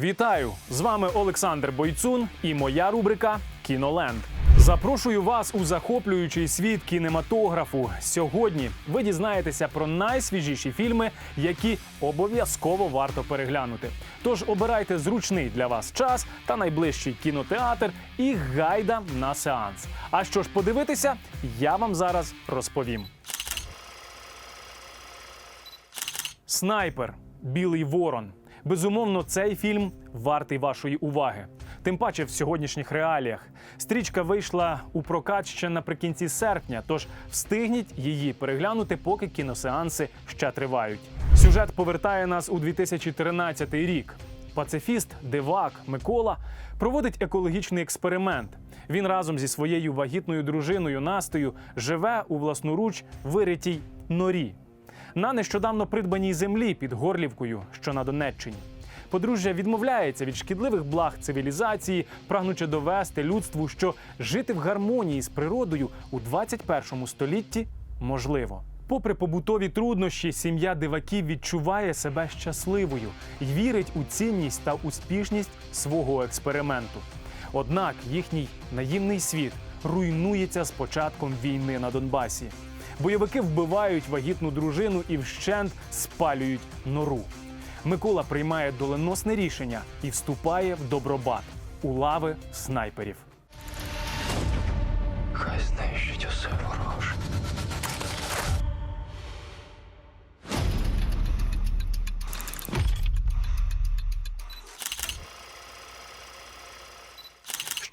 Вітаю! З вами Олександр Бойцун і моя рубрика Кіноленд. Запрошую вас у захоплюючий світ кінематографу. Сьогодні ви дізнаєтеся про найсвіжіші фільми, які обов'язково варто переглянути. Тож обирайте зручний для вас час та найближчий кінотеатр і гайда на сеанс. А що ж подивитися, я вам зараз розповім. Снайпер Білий Ворон. Безумовно, цей фільм вартий вашої уваги. Тим паче в сьогоднішніх реаліях. Стрічка вийшла у прокат ще наприкінці серпня, тож встигніть її переглянути, поки кіносеанси ще тривають. Сюжет повертає нас у 2013 рік. Пацифіст Дивак Микола проводить екологічний експеримент. Він разом зі своєю вагітною дружиною Настею живе у власноруч виритій норі на нещодавно придбаній землі під Горлівкою, що на Донеччині. Подружжя відмовляється від шкідливих благ цивілізації, прагнучи довести людству, що жити в гармонії з природою у 21 столітті можливо. Попри побутові труднощі, сім'я диваків відчуває себе щасливою і вірить у цінність та успішність свого експерименту. Однак їхній наївний світ руйнується з початком війни на Донбасі. Бойовики вбивають вагітну дружину і вщент спалюють нору. Микола приймає доленосне рішення і вступає в добробат у лави снайперів.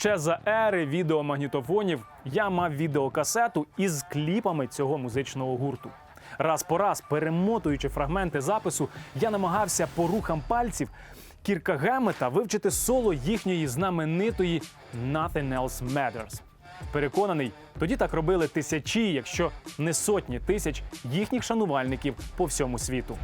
Ще за ери відеомагнітофонів я мав відеокасету із кліпами цього музичного гурту. Раз по раз, перемотуючи фрагменти запису, я намагався по рухам пальців Кірка Гемета вивчити соло їхньої знаменитої «Nothing Else Matters». Переконаний, тоді так робили тисячі, якщо не сотні тисяч їхніх шанувальників по всьому світу.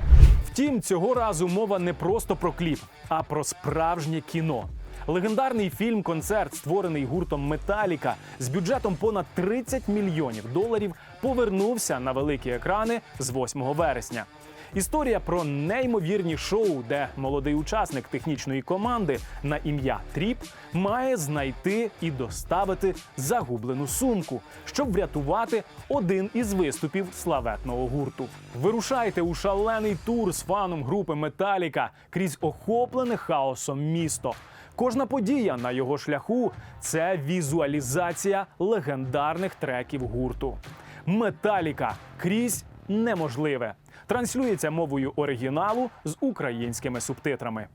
Втім, цього разу мова не просто про кліп, а про справжнє кіно. Легендарний фільм-концерт, створений гуртом Металіка з бюджетом понад 30 мільйонів доларів, повернувся на великі екрани з 8 вересня. Історія про неймовірні шоу, де молодий учасник технічної команди на ім'я Тріп має знайти і доставити загублену сумку, щоб врятувати один із виступів славетного гурту. Вирушайте у шалений тур з фаном групи Металіка крізь охоплене хаосом місто. Кожна подія на його шляху це візуалізація легендарних треків гурту. Металіка крізь неможливе. Транслюється мовою оригіналу з українськими субтитрами.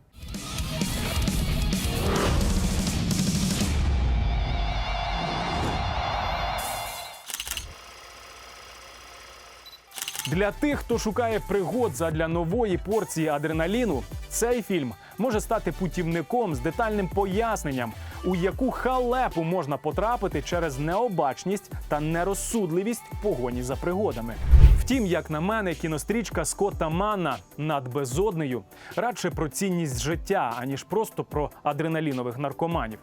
Для тих, хто шукає пригод задля нової порції адреналіну, цей фільм може стати путівником з детальним поясненням, у яку халепу можна потрапити через необачність та нерозсудливість в погоні за пригодами. Втім, як на мене, кінострічка Скотта Манна над безоднею радше про цінність життя, аніж просто про адреналінових наркоманів.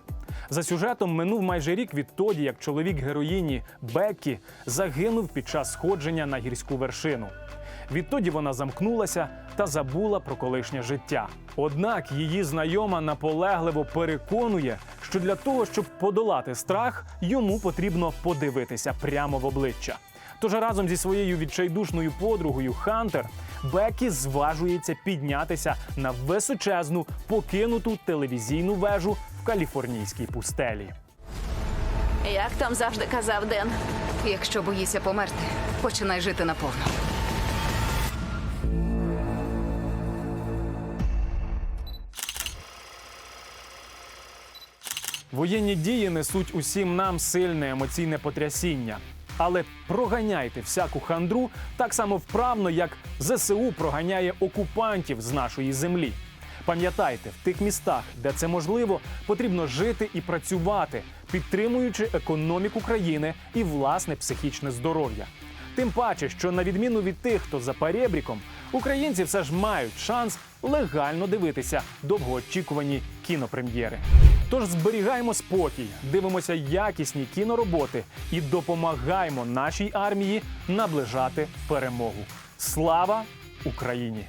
За сюжетом минув майже рік відтоді, як чоловік героїні Беккі загинув під час сходження на гірську вершину. Відтоді вона замкнулася та забула про колишнє життя. Однак її знайома наполегливо переконує, що для того, щоб подолати страх, йому потрібно подивитися прямо в обличчя. Тож разом зі своєю відчайдушною подругою Хантер Бекі зважується піднятися на височезну покинуту телевізійну вежу в каліфорнійській пустелі. Як там завжди казав Ден? Якщо боїшся померти, починай жити наповну. Воєнні дії несуть усім нам сильне емоційне потрясіння. Але проганяйте всяку хандру так само вправно, як ЗСУ проганяє окупантів з нашої землі. Пам'ятайте, в тих містах, де це можливо, потрібно жити і працювати, підтримуючи економіку країни і власне психічне здоров'я. Тим паче, що на відміну від тих, хто за перебріком, українці все ж мають шанс легально дивитися довгоочікувані кінопрем'єри. Тож зберігаємо спокій, дивимося якісні кінороботи і допомагаємо нашій армії наближати перемогу. Слава Україні!